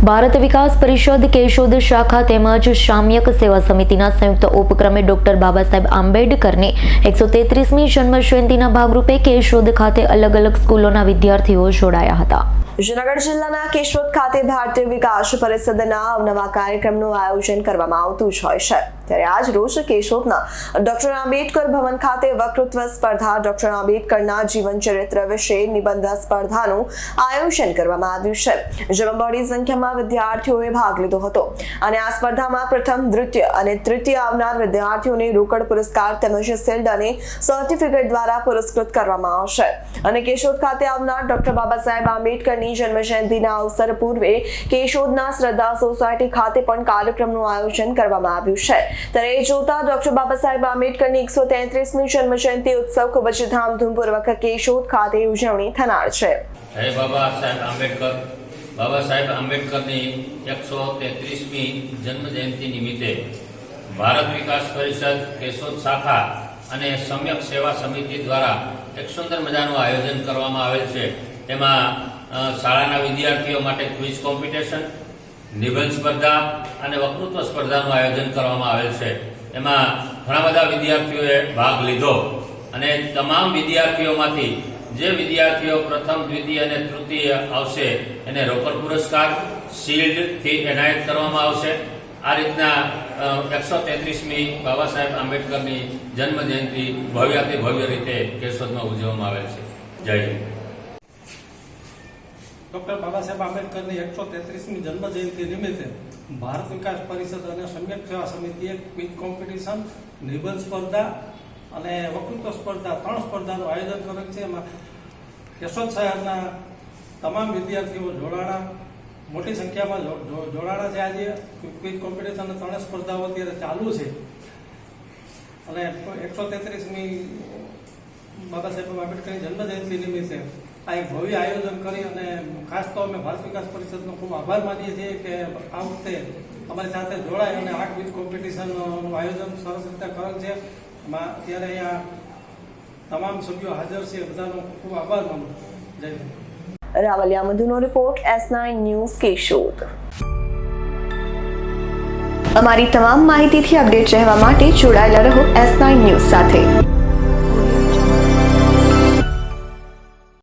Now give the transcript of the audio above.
ભારત વિકાસ પરિષદ કેશોદ શાખા તેમજ શામ્યક સેવા સમિતિના સંયુક્ત ઉપક્રમે ડોક્ટર બાબા સાહેબ આંબેડકરની એકસો તેત્રીસમી જન્મ જયંતિના ભાગરૂપે કેશોદ ખાતે અલગ અલગ સ્કૂલોના વિદ્યાર્થીઓ જોડાયા હતા. જૂનાગઢ જિલ્લાના કેશોદ ખાતે ભારતીય વિકાસ પરિષદના અવનવા કાર્યક્રમનું આયોજન કરવામાં આવતું જ હોય છે. ત્યારે આજ રોજ કેશોદના ડોક્ટર આંબેડકર ભવન ખાતે વક્તૃત્વ સ્પર્ધા ડોક્ટર આંબેડકરના જીવન ચરિત્ર વિશે નિબંધ સ્પર્ધાનું આયોજન કરવામાં આવ્યું છે. જેમાં બડી સંખ્યામાં વિદ્યાર્થીઓએ ભાગ લીધો હતો. અને આ સ્પર્ધામાં પ્રથમ, દ્વિતીય અને તૃતીય આવનાર વિદ્યાર્થીઓને રોકડ પુરસ્કાર તેમજ શિલ્ડ અને સર્ટિફિકેટ દ્વારા પુરસ્કૃત કરવામાં આવશે. અને કેશોદ ખાતે આવનાર ડોક્ટર બાબા સાહેબ આંબેડકરની જન્મ જયંતિના અવસર પૂર્વે કેશોદના શ્રદ્ધા સોસાયટી ખાતે પણ કાર્યક્રમનું આયોજન કરવામાં આવ્યું છે. ત્યારે જોતા ડોક્ટર બાબા સાહેબ આંબેડકરની એકસો તેત્રીસમી જન્મજયંતિ ઉત્સવ ખૂબ જ ધામધૂમપૂર્વક કેશોદ ખાતે ઉજવણી થનાર છે. જય બાબા સાહેબ આંબેડકર. બાબા સાહેબ આંબેડકરની એકસો તેત્રીસમી જન્મજયંતિ નિમિત્તે ભારત વિકાસ પરિષદ કેશોદ શાખા અને સમ્યક સેવા સમિતિ દ્વારા એક સુંદર મજાનું આયોજન કરવામાં આવેલ છે. તેમાં શાળાના વિદ્યાર્થીઓ માટે ક્વિઝ કોમ્પિટિશન નિબંધ સ્પર્ધા અને વક્તૃત્વ સ્પર્ધાનું આયોજન કરવામાં આવેલ છે. એમાં ઘણા બધા વિદ્યાર્થીઓએ ભાગ લીધો અને તમામ વિદ્યાર્થીઓમાંથી જે વિદ્યાર્થીઓ પ્રથમ, દ્વિતીય અને તૃતીય આવશે, એને રોકડ પુરસ્કાર શિલ્ડથી એનાયત કરવામાં આવશે. આ રીતના એકસો તેત્રીસમી બાબા સાહેબ આંબેડકરની જન્મ ભવ્યાતિ ભવ્ય રીતે કેશોદમાં ઉજવવામાં આવેલ છે. જય હિન્દ. ડોક્ટર બાબા સાહેબ આંબેડકરની એકસો તેત્રીસમી જન્મ જયંતિ નિમિત્તે ભારત વિકાસ પરિષદ અને સમ્યક સેવા સમિતિએ ક્વિઝ કોમ્પિટિશન, નિબંધ સ્પર્ધા અને વકૃત્વ સ્પર્ધા ત્રણ સ્પર્ધાનું આયોજન કરેલ છે. એમાં કેશોદ શહેરના તમામ વિદ્યાર્થીઓ જોડાણા, મોટી સંખ્યામાં જોડાણા છે આજે. ક્વિઝ કોમ્પિટિશન અને ત્રણેય સ્પર્ધાઓ અત્યારે ચાલુ છે. અને એકસો તેત્રીસમી બાબા સાહેબ આંબેડકરની જન્મ જયંતિ નિમિત્તે આ એક ભવ્ય આયોજન કરી અને ખાસ તો અમે ભારત વિકાસ પરિષદનો ખૂબ આભાર માનીએ છીએ કે આ વખતે અમારી સાથે જોડાય અને આ ક્વિઝ કોમ્પિટિશનનું આયોજન સરસ રીતે કરેલ છે. અત્યારે અહીંયા તમામ સભ્યો હાજર છે બધાનો ખૂબ આભાર માનું Jay Ravaliya મધુનો report S nine news Keshod. અમારી તમામ માહિતીથી અપડેટ રહેવા માટે જોડાયેલા રહો એસ નાઇન ન્યૂઝ સાથે.